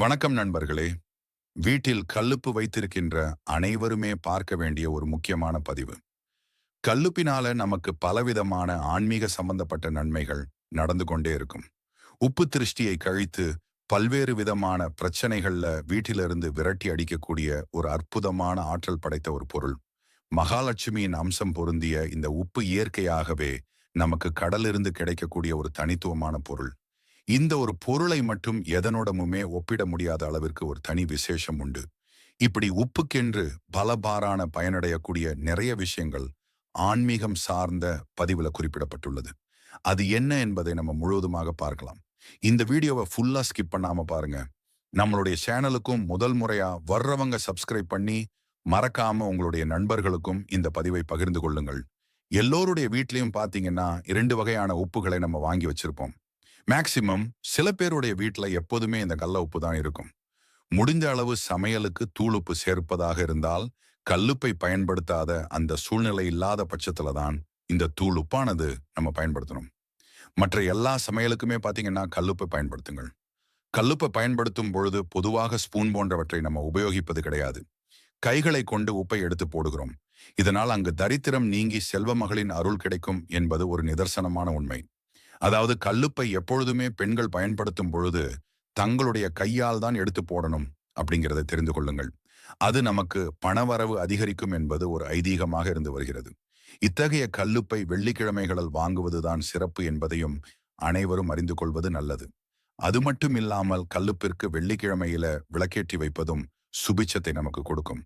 வணக்கம் நண்பர்களே. வீட்டில் கல்லுப்பு வைத்திருக்கின்ற அனைவருமே பார்க்க வேண்டிய ஒரு முக்கியமான பதிவு. கல்லுப்பினால நமக்கு பலவிதமான ஆன்மீக சம்பந்தப்பட்ட நன்மைகள் நடந்து கொண்டே இருக்கும். உப்பு திருஷ்டியை கழித்து பல்வேறு விதமான பிரச்சனைகள்ல வீட்டிலிருந்து விரட்டி அடிக்கக்கூடிய ஒரு அற்புதமான ஆற்றல் படைத்த ஒரு பொருள். மகாலட்சுமியின் அம்சம் பொருந்திய இந்த உப்பு இயற்கையாகவே நமக்கு கடலிருந்து கிடைக்கக்கூடிய ஒரு தனித்துவமான பொருள். இந்த ஒரு பொருளை மட்டும் எதனோடமுமே ஒப்பிட முடியாத அளவிற்கு ஒரு தனி விசேஷம் உண்டு. இப்படி உப்புக்கென்று பலபாரான பயனடையக்கூடிய நிறைய விஷயங்கள் ஆன்மீகம் சார்ந்த பதிவுல குறிப்பிடப்பட்டுள்ளது. அது என்ன என்பதை நம்ம முழுவதுமாக பார்க்கலாம். இந்த வீடியோவை ஃபுல்லா ஸ்கிப் பண்ணாம பாருங்க. நம்மளுடைய சேனலுக்கும் முதல் முறையா வர்றவங்க சப்ஸ்கிரைப் பண்ணி மறக்காம உங்களுடைய நண்பர்களுக்கும் இந்த பதிவை பகிர்ந்து கொள்ளுங்கள். எல்லோருடைய வீட்லயும் பாத்தீங்கன்னா இரண்டு வகையான உப்புகளை நம்ம வாங்கி வச்சிருப்போம். மேக்சிமம் சில பேருடைய வீட்டில் எப்போதுமே இந்த கல்ல உப்பு தான் இருக்கும். முடிந்த அளவு சமையலுக்கு தூளுப்பு சேர்ப்பதாக இருந்தால் கல்லுப்பை பயன்படுத்தாத அந்த சூழ்நிலை இல்லாத பட்சத்துல தான் இந்த தூளுப்பானது நம்ம பயன்படுத்தணும். மற்ற எல்லா சமையலுக்குமே பார்த்தீங்கன்னா கல்லுப்பை பயன்படுத்துங்கள். கல்லுப்பை பயன்படுத்தும் பொழுது பொதுவாக ஸ்பூன் போன்றவற்றை நம்ம உபயோகிப்பது கிடையாது. கைகளை கொண்டு உப்பை எடுத்து போடுகிறோம். இதனால் அங்கு தரித்திரம் நீங்கி செல்வ மகளின் அருள் கிடைக்கும் என்பது ஒரு நிதர்சனமான உண்மை. அதாவது கல்லுப்பை எப்பொழுதுமே பெண்கள் பயன்படுத்தும் பொழுது தங்களுடைய கையால் தான் எடுத்து போடணும் அப்படிங்கிறத தெரிந்து கொள்ளுங்கள். அது நமக்கு பணவரவு அதிகரிக்கும் என்பது ஒரு ஐதீகமாக இருந்து வருகிறது. இத்தகைய கல்லுப்பை வெள்ளிக்கிழமைகளில் வாங்குவதுதான் சிறப்பு என்பதையும் அனைவரும் அறிந்து கொள்வது நல்லது. அது மட்டும் இல்லாமல் கல்லுப்பிற்கு வெள்ளிக்கிழமையில விளக்கேற்றி வைப்பதும் சுபிச்சத்தை நமக்கு கொடுக்கும்.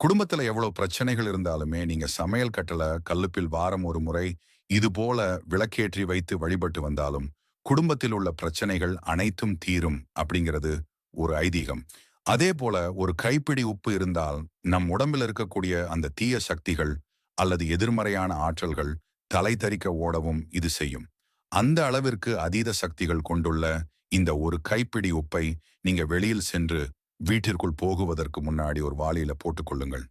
குடும்பத்துல எவ்வளவு பிரச்சனைகள் இருந்தாலுமே நீங்க சமையல் கட்டளை கல்லுப்பில் வாரம் ஒரு முறை இது போல விளக்கேற்றி வைத்து வழிபட்டு வந்தாலும் குடும்பத்தில் உள்ள பிரச்சனைகள் அனைத்தும் தீரும் அப்படிங்கிறது ஒரு ஐதீகம். அதே போல ஒரு கைப்பிடி உப்பு இருந்தால் நம் உடம்பில் இருக்கக்கூடிய அந்த தீய சக்திகள் அல்லது எதிர்மறையான ஆற்றல்கள் தலை தரிக்க ஓடவும் இது செய்யும். அந்த அளவிற்கு அதீத சக்திகள் கொண்டுள்ள இந்த ஒரு கைப்பிடி உப்பை நீங்க வெளியில் சென்று வீட்டிற்குள் போகுவதற்கு முன்னாடி ஒரு வாளியில போட்டுக்கொள்ளுங்கள்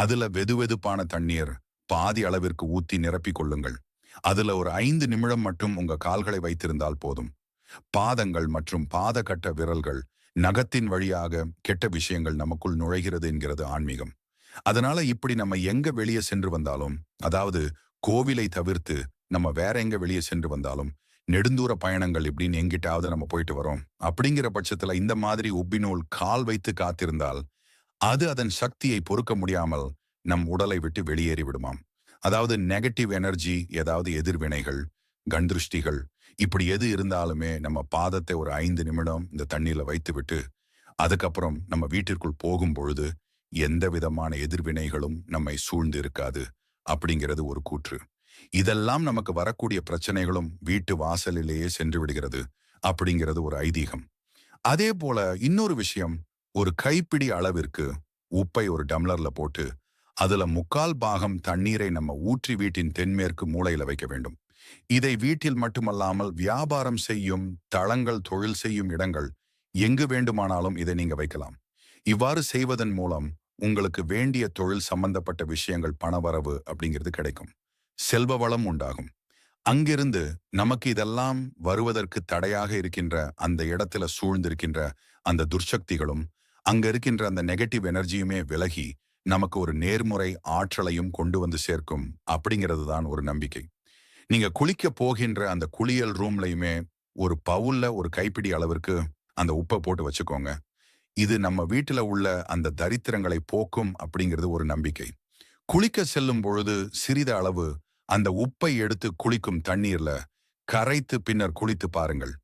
அதுல வெதுவெதுப்பான தண்ணீர் பாதி அளவிற்கு ஊத்தி நிரப்பிக் கொள்ளுங்கள். அதுல ஒரு ஐந்து நிமிடம் மட்டும் உங்க கால்களை வைத்திருந்தால் போதும். பாதங்கள் மற்றும் பாதகட்ட விரல்கள் நகத்தின் வழியாக கெட்ட விஷயங்கள் நமக்குள் நுழைகிறது என்கிறது ஆன்மீகம். அதனால இப்படி நம்ம எங்க வெளியே சென்று வந்தாலும் அதாவது கோவிலை தவிர்த்து நம்ம வேற எங்க வெளியே சென்று வந்தாலும் நெடுந்தூர பயணங்கள் இப்படின்னு எங்கிட்டாவது நம்ம போயிட்டு வரோம். அப்படிங்கிற பட்சத்துல இந்த மாதிரி உப்பினூல் கால் வைத்து காத்திருந்தால் அது அதன் சக்தியை பொறுக்க முடியாமல் நம் உடலை விட்டு வெளியேறி விடுமாம் அதாவது நெகட்டிவ் எனர்ஜி ஏதாவது எதிர்வினைகள் கண்திருஷ்டிகள் இப்படி எது இருந்தாலுமே நம்ம பாதத்தை ஒரு ஐந்து நிமிடம் இந்த தண்ணியில் வைத்துவிட்டு அதுக்கப்புறம் நம்ம வீட்டிற்குள் போகும் பொழுது எந்த விதமான எதிர்வினைகளும் நம்மை சூழ்ந்து இருக்காது அப்படிங்கிறது ஒரு கூற்று. இதெல்லாம் நமக்கு வரக்கூடிய பிரச்சனைகளும் வீட்டு வாசலிலேயே சென்று விடுகிறது அப்படிங்கிறது ஒரு ஐதீகம். அதே போல இன்னொரு விஷயம் ஒரு கைப்பிடி அளவிற்கு உப்பை ஒரு டம்ளர்ல போட்டு அதுல முக்கால் பாகம் தண்ணீரை நம்ம ஊற்றி வீட்டின் தென்மேற்கு மூளையில வைக்க வேண்டும். இதை வீட்டில் மட்டுமல்லாமல் வியாபாரம் செய்யும் தளங்கள் தொழில் செய்யும் இடங்கள் எங்கு வேண்டுமானாலும் இதை நீங்க வைக்கலாம். இவ்வாறு செய்வதன் மூலம் உங்களுக்கு வேண்டிய தொழில் சம்பந்தப்பட்ட விஷயங்கள் பணவரவு அப்படிங்கிறது கிடைக்கும். செல்வ வளம் உண்டாகும். அங்கிருந்து நமக்கு இதெல்லாம் வருவதற்கு தடையாக இருக்கின்ற அந்த இடத்துல சூழ்ந்திருக்கின்ற அந்த துர்சக்திகளும் அங்க இருக்கின்ற அந்த நெகட்டிவ் எனர்ஜியுமே விலகி நமக்கு ஒரு நேர்முறை ஆற்றலையும் கொண்டு வந்து சேர்க்கும் அப்படிங்கிறது தான் ஒரு நம்பிக்கை. நீங்க குளிக்க போகின்ற அந்த குளியல் ரூம்லையுமே ஒரு பவுல்ல ஒரு கைப்பிடி அளவிற்கு அந்த உப்பை போட்டு வச்சுக்கோங்க. இது நம்ம வீட்டுல உள்ள அந்த தரித்திரங்களை போக்கும் அப்படிங்கிறது ஒரு நம்பிக்கை. குளிக்க செல்லும் பொழுது சிறித அளவு அந்த உப்பை எடுத்து குளிக்கும் தண்ணீர்ல கரைத்து பின்னர் குளித்து பாருங்கள்.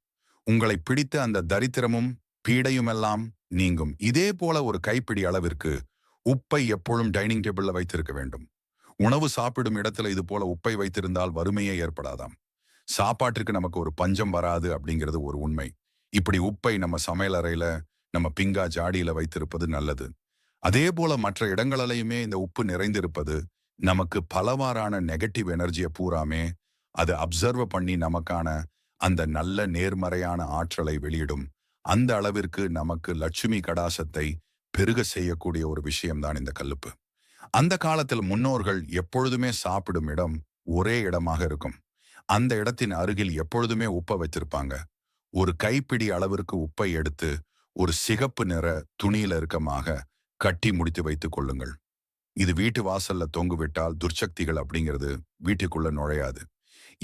உங்களை பிடித்த அந்த தரித்திரமும் பீடையுமெல்லாம் நீங்கும். இதே போல ஒரு கைப்பிடி அளவிற்கு உப்பை எப்பொழுதும் டைனிங் டேபிள்ல வைத்திருக்க வேண்டும். உணவு சாப்பிடும் இடத்துல இது போல உப்பை வைத்திருந்தால் வறுமையே ஏற்படாதாம். சாப்பாட்டிற்கு நமக்கு ஒரு பஞ்சம் வராது அப்படிங்கிறது ஒரு உண்மை. இப்படி உப்பை நம்ம சமையல் அறையில நம்ம பிங்கா ஜாடியில வைத்திருப்பது நல்லது. அதே போல மற்ற இடங்களிலையுமே இந்த உப்பு நிறைந்திருப்பது நமக்கு பலவாறான நெகட்டிவ் எனர்ஜியை பூராமே அது அப்சர்வ் பண்ணி நமக்கான அந்த நல்ல நேர்மறையான ஆற்றலை வெளியிடும். அந்த அளவிற்கு நமக்கு லட்சுமி கடாசத்தை பெருக செய்யக்கூடிய ஒரு விஷயம்தான் இந்த கல்லுப்பு. அந்த காலத்தில் முன்னோர்கள் எப்பொழுதுமே சாப்பிடும் இடம் ஒரே இடமாக இருக்கும். அந்த இடத்தின் அருகில் எப்பொழுதுமே உப்பை வச்சிருப்பாங்க ஒரு கைப்பிடி அளவிற்கு உப்பை எடுத்து ஒரு சிகப்பு நிற துணியில இருக்கமாக கட்டி முடித்து வைத்துக் கொள்ளுங்கள். இது வீட்டு வாசல்ல தொங்கு விட்டால் துர்ச்சக்திகள் அப்படிங்கிறது வீட்டுக்குள்ள நுழையாது.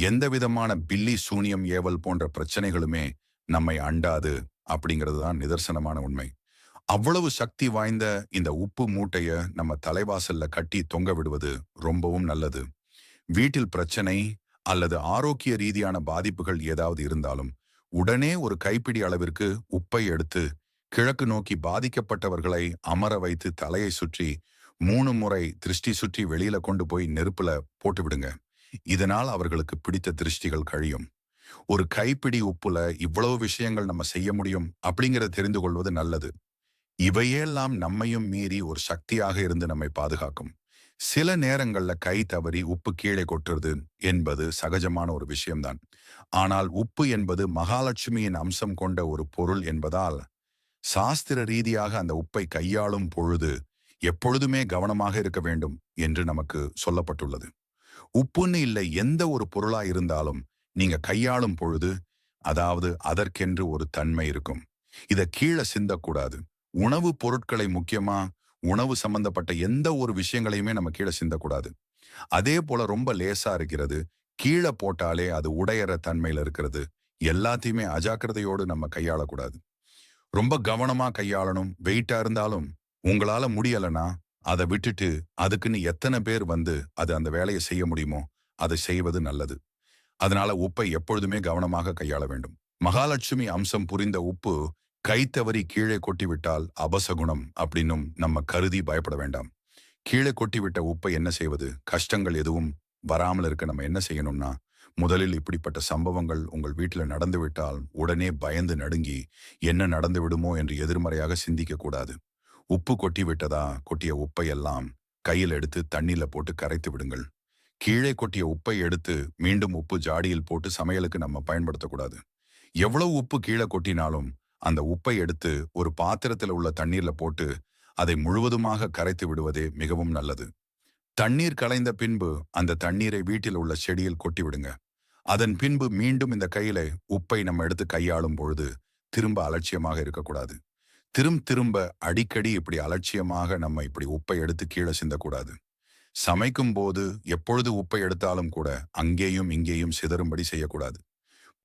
எந்த விதமான பில்லி சூனியம் ஏவல் போன்ற பிரச்சனைகளுமே நம்மை அண்டாது அப்படிங்கிறது தான் நிதர்சனமான உண்மை. அவ்வளவு சக்தி வாய்ந்த இந்த உப்பு மூட்டைய நம்ம தலைவாசல்ல கட்டி தொங்க விடுவது ரொம்பவும் நல்லது. வீட்டில் பிரச்சனை அல்லது ஆரோக்கிய ரீதியான பாதிப்புகள் ஏதாவது இருந்தாலும் உடனே ஒரு கைப்பிடி அளவிற்கு உப்பை எடுத்து கிழக்கு நோக்கி பாதிக்கப்பட்டவர்களை அமர வைத்து தலையை சுற்றி மூணு முறை திருஷ்டி சுற்றி வெளியில கொண்டு போய் நெருப்புல போட்டு விடுங்க. இதனால் அவர்களுக்கு பிடித்த திருஷ்டிகள் கழியும். ஒரு கைப்பிடி உப்புல இவ்வளவு விஷயங்கள் நம்ம செய்ய முடியும் அப்படிங்கறத தெரிந்து கொள்வது நல்லது. இவையெல்லாம் நம்மையும் மீறி ஒரு சக்தியாக இருந்து நம்மை பாதுகாக்கும். சில நேரங்கள்ல கை தவறி உப்பு கீழே கொட்டுறது என்பது சகஜமான ஒரு விஷயம்தான். ஆனால் உப்பு என்பது மகாலட்சுமியின் அம்சம் கொண்ட ஒரு பொருள் என்பதால் சாஸ்திர ரீதியாக அந்த உப்பை கையாளும் பொழுது எப்பொழுதுமே கவனமாக இருக்க வேண்டும் என்று நமக்கு சொல்லப்பட்டுள்ளது. உப்புன்னு இல்லை எந்த ஒரு பொருளா இருந்தாலும் நீங்க கையாளும் பொழுது அதாவது அதற்கென்று ஒரு தன்மை இருக்கும். இதை கீழே சிந்தக்கூடாது. உணவு பொருட்களை முக்கியமா உணவு சம்பந்தப்பட்ட எந்த ஒரு விஷயங்களையுமே நம்ம கீழே சிந்தக்கூடாது. அதே போல ரொம்ப லேசா இருக்கிறது கீழே போட்டாலே அது உடையற தன்மையில இருக்கிறது. எல்லாத்தையுமே அஜாக்கிரதையோடு நம்ம கையாளக்கூடாது. ரொம்ப கவனமா கையாளணும் வெயிட்டா இருந்தாலும் உங்களால முடியலனா அதை விட்டுட்டு அதுக்குன்னு எத்தனை பேர் வந்து அது அந்த வேலையை செய்ய முடியுமோ அதை செய்வது நல்லது. அதனால உப்பை எப்பொழுதுமே கவனமாக கையாள வேண்டும். மகாலட்சுமி அம்சம் புரிந்த உப்பு கைத்தவறி கீழே கொட்டிவிட்டால் அபசகுணம் அப்படின்னும் நம்ம கருதி பயப்பட வேண்டாம். கீழே கொட்டிவிட்ட உப்பை என்ன செய்வது? கஷ்டங்கள் எதுவும் வராமல் இருக்க நம்ம என்ன செய்யணும்னா முதலில் இப்படிப்பட்ட சம்பவங்கள் உங்கள் வீட்டில் நடந்துவிட்டால் உடனே பயந்து நடுங்கி என்ன நடந்து விடுமோ என்று எதிர்மறையாக சிந்திக்க கூடாது. உப்பு கொட்டி விட்டதா? கொட்டிய உப்பை எல்லாம் கையில் எடுத்து தண்ணியில போட்டு கரைத்து விடுங்கள். கீழே கொட்டிய உப்பை எடுத்து மீண்டும் உப்பு ஜாடியில் போட்டு சமையலுக்கு நம்ம பயன்படுத்தக்கூடாது. எவ்வளவு உப்பு கீழே கொட்டினாலும் அந்த உப்பை எடுத்து ஒரு பாத்திரத்தில் உள்ள தண்ணீர்ல போட்டு அதை முழுவதுமாக கரைத்து விடுவதே மிகவும் நல்லது. தண்ணீர் கலைந்த பின்பு அந்த தண்ணீரை வீட்டில் உள்ள செடியில் கொட்டி விடுங்க. அதன் பின்பு மீண்டும் இந்த கையில உப்பை நம்ம எடுத்து கையாளும் பொழுது திரும்ப அலட்சியமாக இருக்கக்கூடாது. திரும் திரும்ப அடிக்கடி இப்படி அலட்சியமாக நம்ம இப்படி உப்பை எடுத்து கீழே சிந்தக்கூடாது. சமைக்கும் போது எப்பொழுது உப்பை எடுத்தாலும் கூட அங்கேயும் இங்கேயும் சிதறும்படி செய்யக்கூடாது.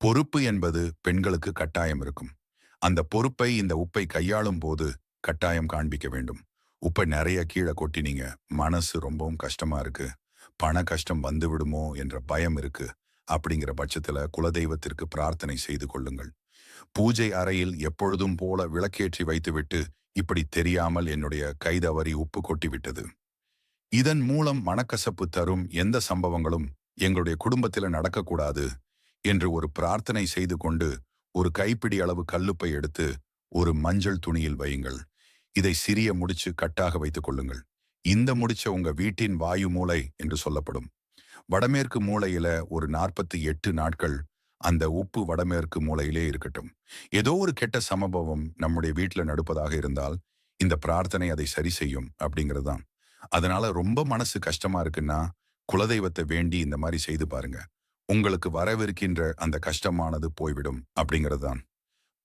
பொறுப்பு என்பது பெண்களுக்கு கட்டாயம் இருக்கும். அந்த பொறுப்பை இந்த உப்பை கையாளும் போது கட்டாயம் காண்பிக்க வேண்டும். உப்பை நிறைய கீழே கொட்டினீங்க. மனசு ரொம்பவும் கஷ்டமா இருக்கு. பண கஷ்டம் வந்து விடுமோ என்ற பயம் இருக்கு. அப்படிங்கிற பட்சத்துல குலதெய்வத்திற்கு பிரார்த்தனை செய்து கொள்ளுங்கள். பூஜை அறையில் எப்பொழுதும் போல விளக்கேற்றி வைத்துவிட்டு இப்படி தெரியாமல் என்னுடைய கைதவறி உப்பு கொட்டிவிட்டது இதன் மூலம் மனக்கசப்பு தரும் எந்த சம்பவங்களும் எங்களுடைய குடும்பத்தில் நடக்கக்கூடாது என்று ஒரு பிரார்த்தனை செய்து கொண்டு ஒரு கைப்பிடி அளவு கல்லுப்பை எடுத்து ஒரு மஞ்சள் துணியில் வையுங்கள். இதை சிறிய முடிச்சு கட்டாக வைத்துக் கொள்ளுங்கள். இந்த முடிச்ச உங்க வீட்டின் வாயு மூளை என்று சொல்லப்படும். வடமேற்கு மூலையில ஒரு நாற்பத்தி எட்டு நாட்கள் அந்த உப்பு வடமேற்கு மூலையிலே இருக்கட்டும். ஏதோ ஒரு கெட்ட சம்பவம் நம்முடைய வீட்டில் நடப்பதாக இருந்தால் இந்த பிரார்த்தனை அதை சரி செய்யும் அப்படிங்கிறது தான். அதனால ரொம்ப மனசு கஷ்டமா இருக்குன்னா குலதெய்வத்தை வேண்டி இந்த மாதிரி செய்து பாருங்க. உங்களுக்கு வரவிருக்கின்ற அந்த கஷ்டமானது போய்விடும் அப்படிங்கிறது தான்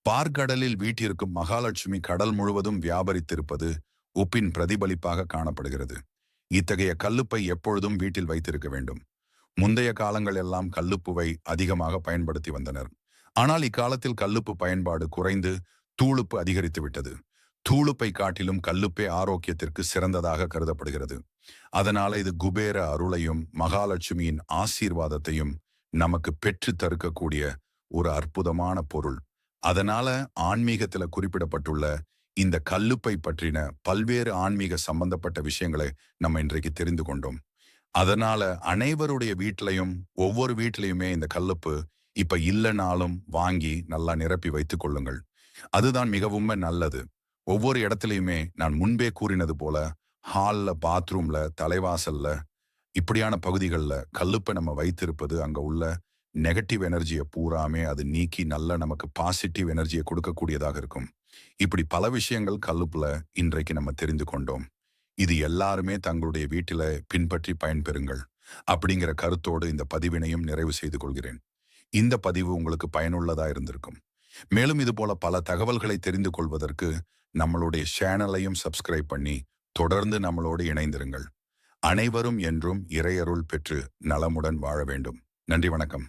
பார்க்கடலில் வீட்டிற்கும் மகாலட்சுமி கடல் முழுவதும் வியாபரித்திருப்பது உப்பின் பிரதிபலிப்பாக காணப்படுகிறது. இத்தகைய கல்லுப்பை எப்பொழுதும் வீட்டில் வைத்திருக்க வேண்டும். முந்தைய காலங்கள் எல்லாம் கல்லுப்புவை அதிகமாக பயன்படுத்தி வந்தனர். ஆனால் இக்காலத்தில் கல்லுப்பு பயன்பாடு குறைந்து தூளுப்பு அதிகரித்து விட்டது. தூளுப்பை காட்டிலும் கல்லுப்பே ஆரோக்கியத்திற்கு சிறந்ததாக கருதப்படுகிறது. அதனால இது குபேர அருளையும் மகாலட்சுமியின் ஆசீர்வாதத்தையும் நமக்கு பெற்று தருக்கக்கூடிய ஒரு அற்புதமான பொருள். அதனால ஆன்மீகத்துல குறிப்பிடப்பட்டுள்ள இந்த கல்லுப்பை பற்றின பல்வேறு ஆன்மீக சம்பந்தப்பட்ட விஷயங்களை நம்ம இன்றைக்கு தெரிந்து கொண்டோம். அதனால அனைவருடைய வீட்டிலையும் ஒவ்வொரு வீட்டிலையுமே இந்த கல்லுப்பு இப்ப இல்லைனாலும் வாங்கி நல்லா நிரப்பி வைத்துக் கொள்ளுங்கள். அதுதான் மிகவும் நல்லது. ஒவ்வொரு இடத்துலையுமே நான் முன்பே கூறினது போல ஹால்ல பாத்ரூம்ல தலைவாசல்ல இப்படியான பகுதிகளில் கல்லுப்பை நம்ம வைத்திருப்பது அங்க உள்ள நெகட்டிவ் எனர்ஜியை பூராமே அது நீக்கி நல்ல நமக்கு பாசிட்டிவ் எனர்ஜியை கொடுக்கக்கூடியதாக இருக்கும். இப்படி பல விஷயங்கள் கல்லுப்புல இன்றைக்கு நம்ம தெரிந்து கொண்டோம். இது எல்லாருமே தங்களுடைய வீட்டில பின்பற்றி பயன்பெறுங்கள் அப்படிங்கிற கருத்தோடு இந்த பதிவினையும் நிறைவு செய்து கொள்கிறேன். இந்த பதிவு உங்களுக்கு பயனுள்ளதா இருந்திருக்கும். மேலும் இது போல பல தகவல்களை தெரிந்து கொள்வதற்கு நம்மளுடைய சேனலையும் சப்ஸ்கிரைப் பண்ணி தொடர்ந்து நம்மளோடு இணைந்திருங்கள். அனைவரும் என்றும் இறையருள் பெற்று நலமுடன் வாழ வேண்டும். நன்றி வணக்கம்.